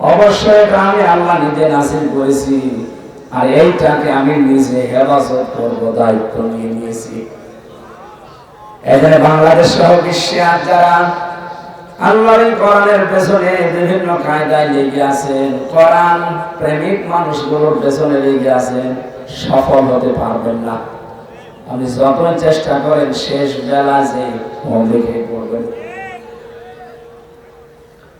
অবশ্যই এটা আমি আল্লাহ নিজে নাসিল করেছি। আর এইটাকে আমি নিজে হেফাজত করব, দায়িত্ব নিয়ে নিয়েছি। এখানে বাংলাদেশ সহ বিশ্বে আর যারা আল্লাহর কোরআনের পেছনে বিভিন্ন কায়দায় লেগে আছেন, কোরআন প্রেমিক মানুষগুলোর পেছনে লেগে আছেন, সফল হতে পারবেন না। আপনি যতই চেষ্টা করেন, শেষ বেলা যে মৌলিকে পড়বেন।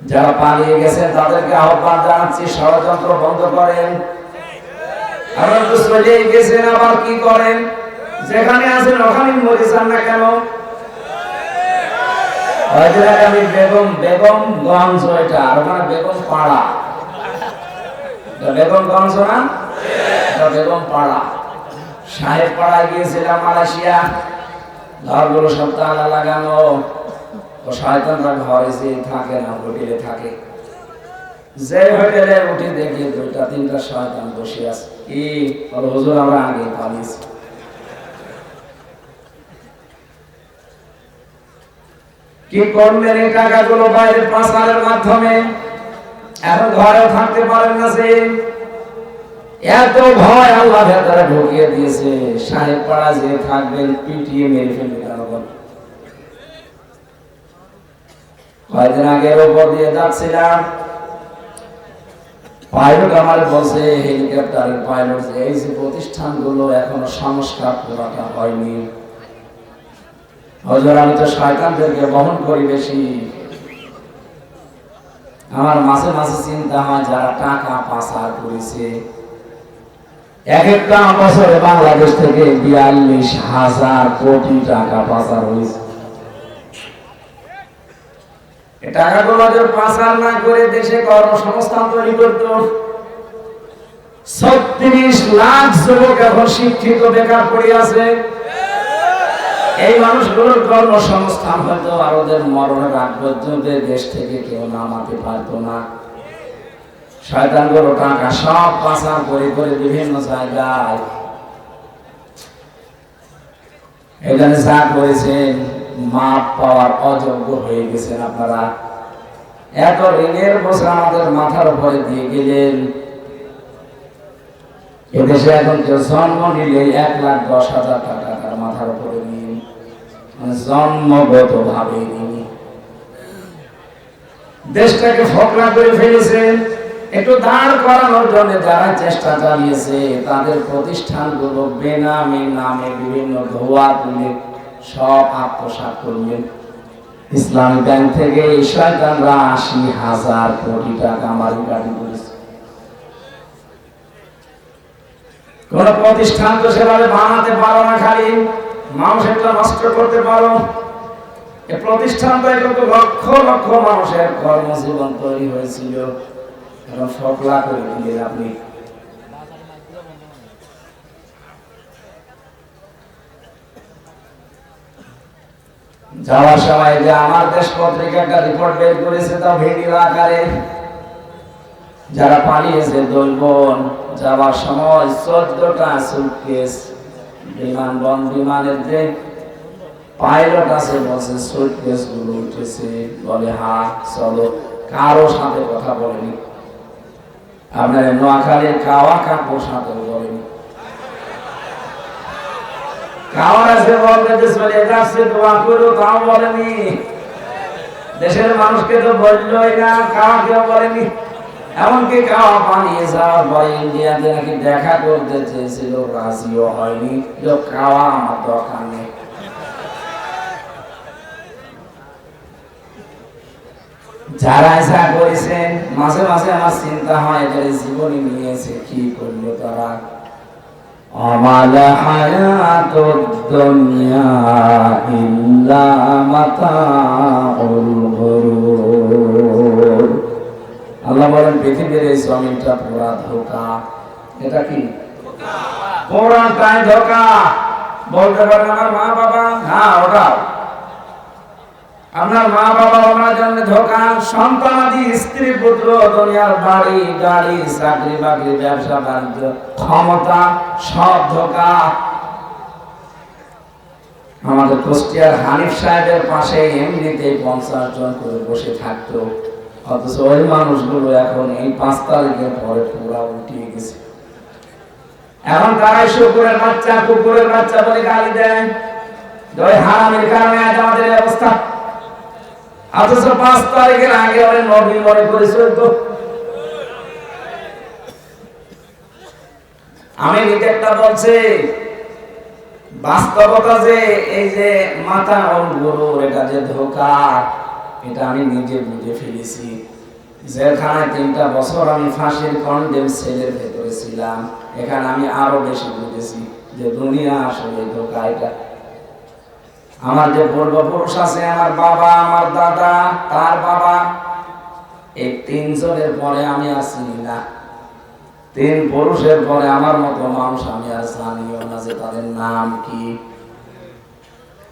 যারা পালিয়ে গেছেন, তাদেরকে আহ্বান জানাচ্ছি, ষড়যন্ত্র বন্ধ করেন। গেছেন, আবার কি করেন? যেখানে আছেন, ওখানেই মরে যান না কেন? আমি ওখানে সাহেব মালয়েশিয়া। ঘরগুলো সব তালা লাগানো। শয়তানরা ঘরে যে থাকে না, হোটেলে থাকে। যে হোটেলে উঠে দুইটা, তিনটা শয়তান বসে আছে। কি? হুজুর, আমরা আগে পালিয়েছি। কি করলেন এই টাকাগুলো বাইরে পাচারের মাধ্যমে? এখন ঘরে থাকতে পারেন না সে এত ভয় আল্লাহ ভেতরে ঢুকিয়ে দিয়েছে। সাহেব পাড়া যে থাকবেন, পিটিয়ে মেরে ফেলবে কয়েকদিন আগের ওপর দিয়ে যাচ্ছিলাম। পাইলট আমার বলছে হেলিকপ্টারের পাইলট এই যে প্রতিষ্ঠানগুলো এখনও সংস্কার পুরাটা হয়নি। হজর, আমি তো শয়তানদেরকে বহন করি বেশি। আমার মাসে মাসে চিন্তা হয়, যারা টাকা পাচার করেছে। এক একটা বছরে বাংলাদেশ থেকে বিয়াল্লিশ হাজার কোটি টাকা পাচার হয়েছে। এই টাকাগুলো যদি পাচার না করে দেশে কর্মসংস্থান তৈরি করত। ছত্রিশ লাখ যুবক এখন শিক্ষিত, বেকার পড়ে আছে। এই মানুষগুলোর কর্মসংস্থান হয়তো আর ওদের মরণের আগ পর্যন্ত দেশ থেকে কেউ নামাতে পারতো না। শয়তানগুলো টাকা সব পাচার করে করে বিভিন্ন জায়গায়। এখানে যা করেছেন মাপ পাওয়ার অযোগ্য হয়ে গেছেন আপনারা। এত ঋণের বোঝা আমাদের মাথার উপরে দিয়ে গেলেন। এদেশে এখন জন্ম নিলে এক লাখ দশ হাজার টাকা তার মাথার উপরে নিয়ে মানে জন্মগত ভাবে দেশটাকে ফকরা করে একটু দাঁড় করানোর জন্য যারা চেষ্টা চালিয়েছে, তাদের প্রতিষ্ঠানগুলো বেনামে নামে বিভিন্ন ধোয়া তুলে সব আত্মসাত করলেন। ইসলামী ব্যাংক থেকে শয়তানরা আশি হাজার কোটি টাকা মারি গাড়ি করেছে। কোন প্রতিষ্ঠান তো সেভাবে বানাতে পারো না খালি, মানুষ মানুষের নষ্ট করতে পারো। এ প্রতিষ্ঠান তো কত লক্ষ লক্ষ মানুষের কর্মজীবন তৈরি হয়েছিল। এখন সকলা করে দিলেন আপনি। যাওয়ার সময় যে আমার দেশ পত্রিকা একটা রিপোর্ট বের করেছে তা ভিডিও আকারে। যারা পালিয়েছে দৈবন যাওয়ার সময় চোদ্দটা সুটকেস বিমান, বন বিমানের যে পাইলট আছে, বলছে সুটকেসগুলো উঠেছে। বলে, হা, চলো, কারও সাথে কথা বলেনি। আপনার নোয়াখালীর কাওয়া কাকুর সাথে দেশের মানুষকে তো না কাওয়া কেউ বলেনি। এমনকি কাওয়া পালিয়ে যাওয়ার পরে ইন্ডিয়াতে নাকি দেখা করতে চেয়েছিল, রাজিও হয়নি। যে কাওয়া আমার দরকার নেই। যারা যা করেছেন, মাঝে মাঝে আমার চিন্তা হয়, এদের জীবনে নিয়েছে কি করল তারা? আমাল হায়াত দুনিয়া ইল্লা মাতাউল গুরুর আল্লাহ বলেন, পৃথিবীর এই জমিনটা পুরা ধোকা। এটা কি? পুরাটাই ধোকা। বলতে পারেন আমার মা বাবা হ্যাঁ ওটাও। আপনার মা বাবা আপনার জন্য ধোকা সন্তানাদি, স্ত্রী, পুত্র, দুনিয়ার বাড়ি, গাড়ি, চাকরি, বাকরি, ব্যবসা, বাণিজ্য, ক্ষমতা, সব ধোকা আমাদের কুষ্টিয়ার হানিফ সাহেবের পাশে এমনিতে পঞ্চাশ জন করে বসে থাকতো। অথচ ওই মানুষগুলো এখন এই পাঁচ তারিখের পরে পুরা উঠিয়ে গেছে। এখন তারাই শুকুরের বাচ্চা, কুকুরের বাচ্চা বলে গালি দেয়। হারামের কারণে আজ আমাদের অবস্থা। অথচ পাঁচ তারিখের আগে ওরে নবী মনে তো। আমি বলছি, বাস্তবতা যে এই যে মাথা এটা যে ধোকা, এটা আমি নিজে বুঝে ফেলেছি। যেখানে তিনটা বছর আমি ফাঁসির কন্ডেম সেলের ভেতরে ছিলাম, এখানে আমি আরও বেশি বুঝেছি যে দুনিয়া আসলে ধোকা, এটা আমার যে পূর্বপুরুষ আছে, আমার বাবা, আমার দাদা, তার বাবা, এই তিনজনের পরে আমি আর চিনি না। তিন পুরুষের পরে আমার মতো মানুষ আমি আর জানিও না যে তাদের নাম কি।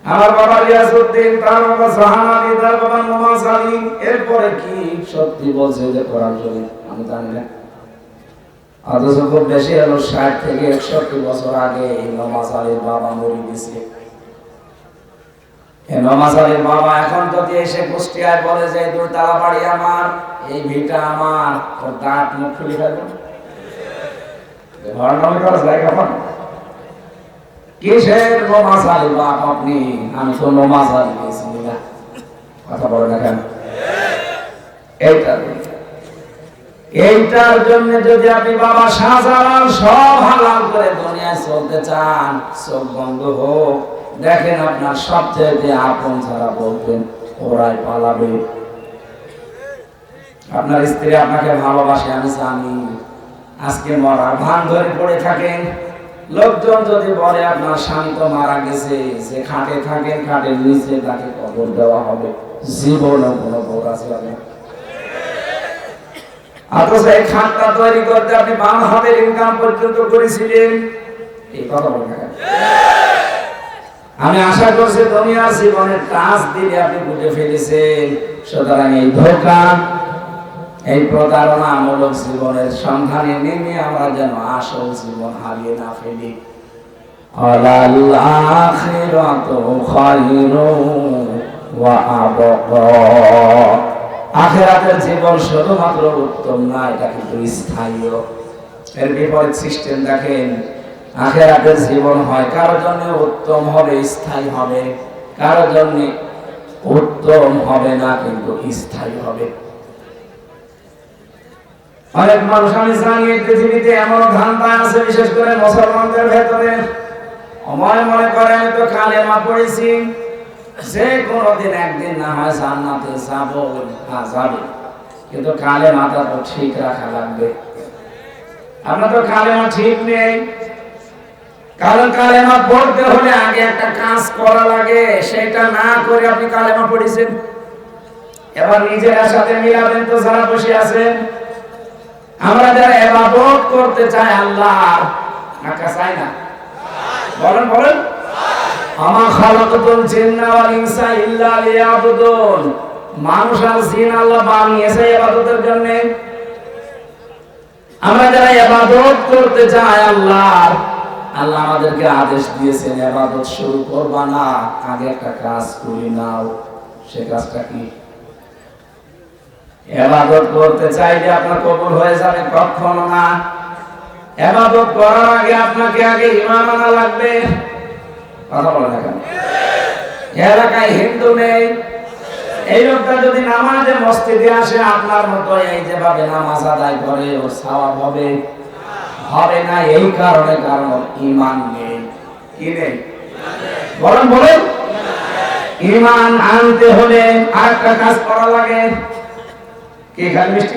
আমার বাবা রিয়াজউদ্দিন, তার বাবা জাহান আলী, তার বাবা নওয়াজ আলী, এরপরে কি সত্যি বলছে যে কোরআন শরীফ? আমি জানি না। অথচ খুব বেশি হলো ষাট থেকে একষট্টি বছর আগে এই নমাজ আলীর বাবা মরে গেছে। এই নমাজ আলীর বাবা এখন যদি এসে বলে যে, দুই তালা বাড়ি আমার, এই আমার দাঁত মুখ খুলে ফেলব। ঘর নামে করা জায়গা পান কিসের বাপ আপনি? আমি তো কথা বলে না কেন? এইটা এইটার জন্য যদি আপনি বাবা শাহজালাল সব হালাল করে দুনিয়ায় চলতে চান, চোখ বন্ধ হোক দেখেন আপনার সবচেয়ে আপন ছাড়া বলতেন, ওরাই পালাবে। আপনার স্ত্রী আপনাকে ভালোবাসে, আমি জানি। আজকে মরার ভান ধরে পড়ে থাকেন। লোকজন যদি বলে, আপনার স্বামী তো মারা গেছে, যে খাটে থাকেন খাটের নিচে তাকে কবর দেওয়া হবে। জীবনও কোনো আছে আপনার। অথচ এই খাতটা তৈরি করতে আপনি বারো হাতের ইনকাম পর্যন্ত করেছিলেন। এই কথা বলে আমি আশা করছি দুনিয়ার জীবনের কাজ দিলে আপনি বুঝে ফেলেছেন। সুতরাং এই ধোকা এই প্রতারণামূলক জীবনের সন্ধানে নেমে আমরা যেন আসল জীবন হারিয়ে না ফেলি। আখেরাতের জীবন শুধুমাত্র উত্তম না, এটা কিন্তু স্থায়ী এর বিপরীত সিস্টেম দেখেন আখেরাতের জীবন হয়। কারও জন্য উত্তম হবে, স্থায়ী হবে? কারও জন্য উত্তম হবে না, কিন্তু স্থায়ী হবে? অনেক মানুষ আমি জানি পৃথিবীতে এমন ধান্দা আছে, বিশেষ করে মুসলমানদের ভেতরে। অময় মনে করে আমি তো কালেমা পড়েছি। যে কোনোদিন একদিন না হয় জান্নাতে যাব হ্যাঁ যাবে। কিন্তু কালেমাটা তো ঠিক রাখা লাগবে। আমরা তো কালেমা ঠিক নেই। কারণ কালেমা পড়তে হলে আগে একটা কাজ করা লাগে, সেটা না করে আপনি কালেমা পড়েছেন। এবার সাথে মিলাবেন তো যারা বসে আছেন। আমরা যারা করতে চাই আল্লাহ, নাকা চাই না? বলেন বলেন। জিন্না ওয়াল ইনসা ইল্লা লিয়াবুদুন। মানুষ আর জিন আল্লাহ বানিয়েছে ইবাদতের জন্য। আমরা যারা ইবাদত করতে চাই আল্লাহর আল্লাহ আমাদেরকে আদেশ দিয়েছেন, ইবাদত শুরু করবা না, আগে একটা কাজ করি নাও। সে কাজটা কি? এবাদত করতে চাইলে আপনার কবুল হয়ে যাবে কখনো না। এবাদত করার আগে আপনাকে আগে ইমান আনা লাগবে। কথা বলে না কেন? এলাকায় হিন্দু নেই। এই লোকটা যদি নামাজে মসজিদে আসে, আপনার মতো এই যেভাবে নামাজ আদায় করে ও সওয়াব হবে। হবে না এই কারণে কারণ ইমান নেই। কি নেই? ইমান আনতে হলে আরেকটা কাজ করা লাগে। কি খালি মিষ্টি